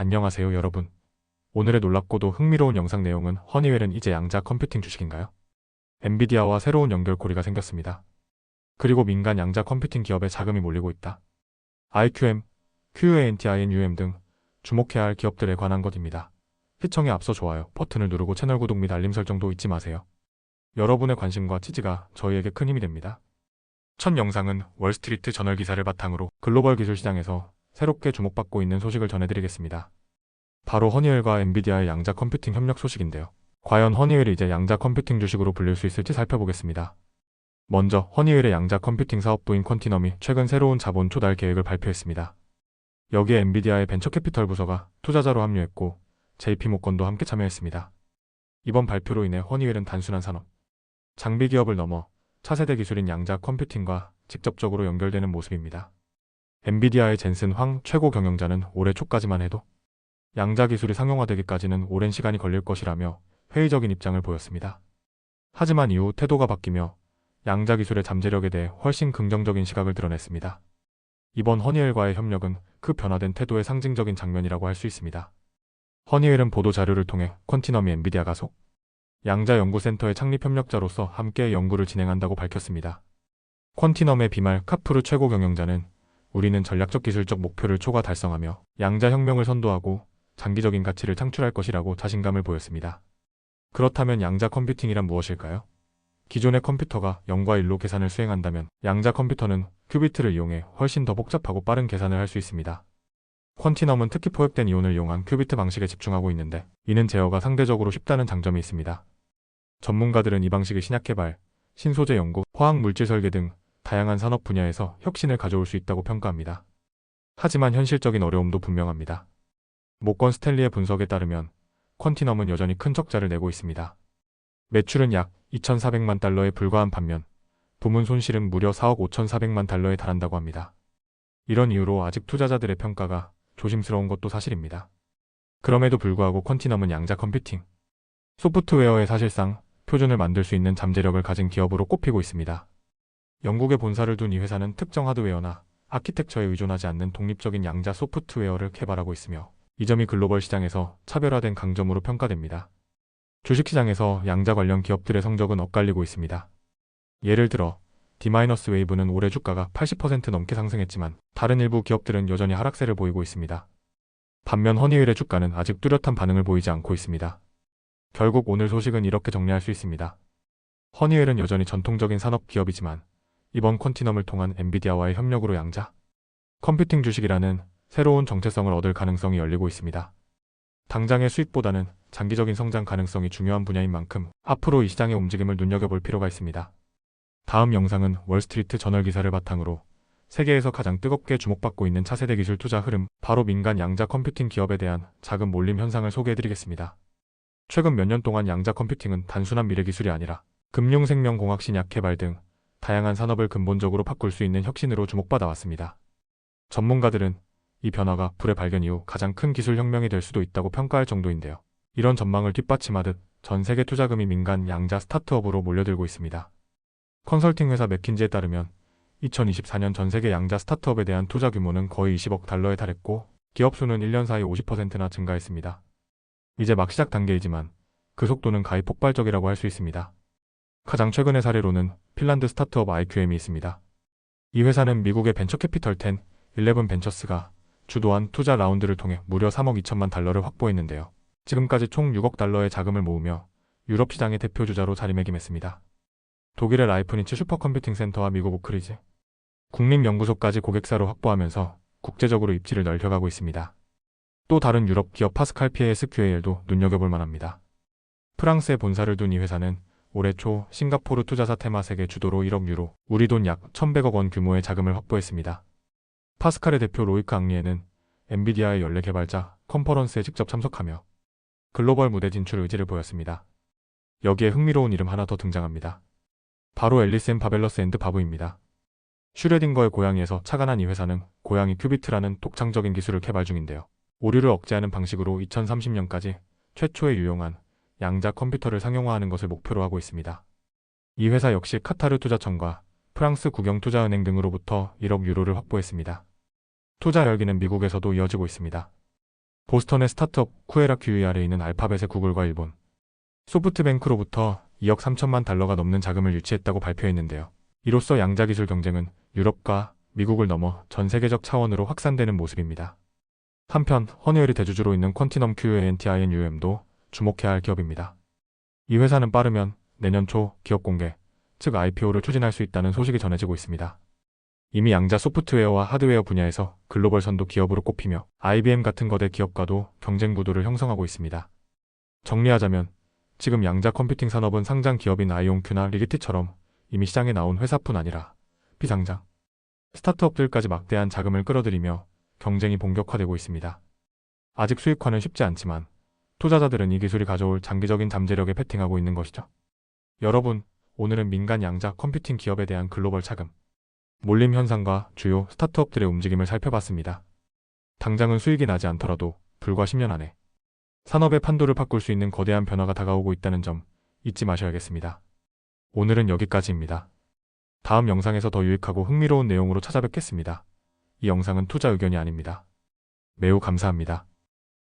안녕하세요 여러분. 오늘의 놀랍고도 흥미로운 영상 내용은 허니웰은 이제 양자 컴퓨팅 주식인가요? 엔비디아와 새로운 연결고리가 생겼습니다. 그리고 민간 양자 컴퓨팅 기업에 자금이 몰리고 있다. IQM, QANTINUM 등 주목해야 할 기업들에 관한 것입니다. 시청에 앞서 좋아요 버튼을 누르고 채널 구독 및 알림 설정도 잊지 마세요. 여러분의 관심과 지지가 저희에게 큰 힘이 됩니다. 첫 영상은 월스트리트 저널 기사를 바탕으로 글로벌 기술 시장에서 새롭게 주목받고 있는 소식을 전해드리겠습니다. 바로 허니웰과 엔비디아의 양자 컴퓨팅 협력 소식인데요. 과연 허니웰이 이제 양자 컴퓨팅 주식으로 불릴 수 있을지 살펴보겠습니다. 먼저 허니웰의 양자 컴퓨팅 사업부인 퀀티넘이 최근 새로운 자본 조달 계획을 발표했습니다. 여기에 엔비디아의 벤처 캐피털 부서가 투자자로 합류했고 JP모건도 함께 참여했습니다. 이번 발표로 인해 허니웰은 단순한 산업, 장비 기업을 넘어 차세대 기술인 양자 컴퓨팅과 직접적으로 연결되는 모습입니다. 엔비디아의 젠슨 황 최고 경영자는 올해 초까지만 해도 양자 기술이 상용화되기까지는 오랜 시간이 걸릴 것이라며 회의적인 입장을 보였습니다. 하지만 이후 태도가 바뀌며 양자 기술의 잠재력에 대해 훨씬 긍정적인 시각을 드러냈습니다. 이번 허니웰과의 협력은 그 변화된 태도의 상징적인 장면이라고 할 수 있습니다. 허니웰은 보도 자료를 통해 퀀티넘이 엔비디아 가 속 양자 연구센터의 창립 협력자로서 함께 연구를 진행한다고 밝혔습니다. 퀀티넘의 비말 카프르 최고 경영자는 우리는 전략적 기술적 목표를 초과 달성하며 양자 혁명을 선도하고 장기적인 가치를 창출할 것이라고 자신감을 보였습니다. 그렇다면 양자 컴퓨팅이란 무엇일까요? 기존의 컴퓨터가 0과 1로 계산을 수행한다면 양자 컴퓨터는 큐비트를 이용해 훨씬 더 복잡하고 빠른 계산을 할 수 있습니다. 퀀티넘은 특히 포획된 이온을 이용한 큐비트 방식에 집중하고 있는데 이는 제어가 상대적으로 쉽다는 장점이 있습니다. 전문가들은 이 방식의 신약 개발, 신소재 연구, 화학 물질 설계 등 다양한 산업 분야에서 혁신을 가져올 수 있다고 평가합니다. 하지만 현실적인 어려움도 분명합니다. 모건 스탠리의 분석에 따르면 퀀티넘은 여전히 큰 적자를 내고 있습니다. 매출은 약 2,400만 달러에 불과한 반면 부문 손실은 무려 4억 5,400만 달러에 달한다고 합니다. 이런 이유로 아직 투자자들의 평가가 조심스러운 것도 사실입니다. 그럼에도 불구하고 퀀티넘은 양자 컴퓨팅, 소프트웨어에 사실상 표준을 만들 수 있는 잠재력을 가진 기업으로 꼽히고 있습니다. 영국에 본사를 둔 이 회사는 특정 하드웨어나 아키텍처에 의존하지 않는 독립적인 양자 소프트웨어를 개발하고 있으며 이 점이 글로벌 시장에서 차별화된 강점으로 평가됩니다. 주식시장에서 양자 관련 기업들의 성적은 엇갈리고 있습니다. 예를 들어 D-웨이브는 올해 주가가 80% 넘게 상승했지만 다른 일부 기업들은 여전히 하락세를 보이고 있습니다. 반면 허니웰의 주가는 아직 뚜렷한 반응을 보이지 않고 있습니다. 결국 오늘 소식은 이렇게 정리할 수 있습니다. 허니웰은 여전히 전통적인 산업 기업이지만 이번 퀀티넘을 통한 엔비디아와의 협력으로 양자 컴퓨팅 주식이라는 새로운 정체성을 얻을 가능성이 열리고 있습니다. 당장의 수익보다는 장기적인 성장 가능성이 중요한 분야인 만큼 앞으로 이 시장의 움직임을 눈여겨볼 필요가 있습니다. 다음 영상은 월스트리트 저널 기사를 바탕으로 세계에서 가장 뜨겁게 주목받고 있는 차세대 기술 투자 흐름, 바로 민간 양자 컴퓨팅 기업에 대한 자금 몰림 현상을 소개해드리겠습니다. 최근 몇 년 동안 양자 컴퓨팅은 단순한 미래 기술이 아니라 금융, 생명, 공학, 신약 개발 등 다양한 산업을 근본적으로 바꿀 수 있는 혁신으로 주목받아 왔습니다. 전문가들은 이 변화가 불의 발견 이후 가장 큰 기술 혁명이 될 수도 있다고 평가할 정도인데요. 이런 전망을 뒷받침하듯 전 세계 투자금이 민간 양자 스타트업으로 몰려들고 있습니다. 컨설팅 회사 맥킨지에 따르면 2024년 전 세계 양자 스타트업에 대한 투자 규모는 거의 20억 달러에 달했고 기업 수는 1년 사이 50%나 증가했습니다. 이제 막 시작 단계이지만 그 속도는 가히 폭발적이라고 할 수 있습니다. 가장 최근의 사례로는 핀란드 스타트업 IQM이 있습니다. 이 회사는 미국의 벤처 캐피털 10, 11 벤처스가 주도한 투자 라운드를 통해 무려 3억 2천만 달러를 확보했는데요. 지금까지 총 6억 달러의 자금을 모으며 유럽 시장의 대표 주자로 자리매김했습니다. 독일의 라이프니츠 슈퍼컴퓨팅 센터와 미국 오크리즈, 국립연구소까지 고객사로 확보하면서 국제적으로 입지를 넓혀가고 있습니다. 또 다른 유럽 기업 파스칼 PASQAL도 눈여겨볼 만합니다. 프랑스에 본사를 둔 이 회사는 올해 초 싱가포르 투자사 테마색의 주도로 1억 유로, 우리 돈 약 1,100억 원 규모의 자금을 확보했습니다. 파스칼의 대표 로이크 앙리에는 엔비디아의 연례 개발자 컨퍼런스에 직접 참석하며 글로벌 무대 진출 의지를 보였습니다. 여기에 흥미로운 이름 하나 더 등장합니다. 바로 앨리스 앤 바벨러스 앤드 바브입니다. 슈레딩거의 고양이에서 착안한 이 회사는 고양이 큐비트라는 독창적인 기술을 개발 중인데요. 오류를 억제하는 방식으로 2030년까지 최초의 유용한 양자 컴퓨터를 상용화하는 것을 목표로 하고 있습니다. 이 회사 역시 카타르 투자청과 프랑스 국영투자은행 등으로부터 1억 유로를 확보했습니다. 투자 열기는 미국에서도 이어지고 있습니다. 보스턴의 스타트업 쿠에라 QER에 있는 알파벳의 구글과 일본, 소프트뱅크로부터 2억 3천만 달러가 넘는 자금을 유치했다고 발표했는데요. 이로써 양자 기술 경쟁은 유럽과 미국을 넘어 전 세계적 차원으로 확산되는 모습입니다. 한편 허니웰이 대주주로 있는 퀀티넘 QANTINUM도 주목해야 할 기업입니다. 이 회사는 빠르면 내년 초 기업 공개, 즉 IPO를 추진할 수 있다는 소식이 전해지고 있습니다. 이미 양자 소프트웨어와 하드웨어 분야에서 글로벌 선도 기업으로 꼽히며 IBM 같은 거대 기업과도 경쟁 구도를 형성하고 있습니다. 정리하자면 지금 양자 컴퓨팅 산업은 상장 기업인 아이온큐나 리기티처럼 이미 시장에 나온 회사뿐 아니라 비상장, 스타트업들까지 막대한 자금을 끌어들이며 경쟁이 본격화되고 있습니다. 아직 수익화는 쉽지 않지만 투자자들은 이 기술이 가져올 장기적인 잠재력에 베팅하고 있는 것이죠. 여러분, 오늘은 민간 양자 컴퓨팅 기업에 대한 글로벌 자금, 몰림 현상과 주요 스타트업들의 움직임을 살펴봤습니다. 당장은 수익이 나지 않더라도 불과 10년 안에 산업의 판도를 바꿀 수 있는 거대한 변화가 다가오고 있다는 점 잊지 마셔야겠습니다. 오늘은 여기까지입니다. 다음 영상에서 더 유익하고 흥미로운 내용으로 찾아뵙겠습니다. 이 영상은 투자 의견이 아닙니다. 매우 감사합니다.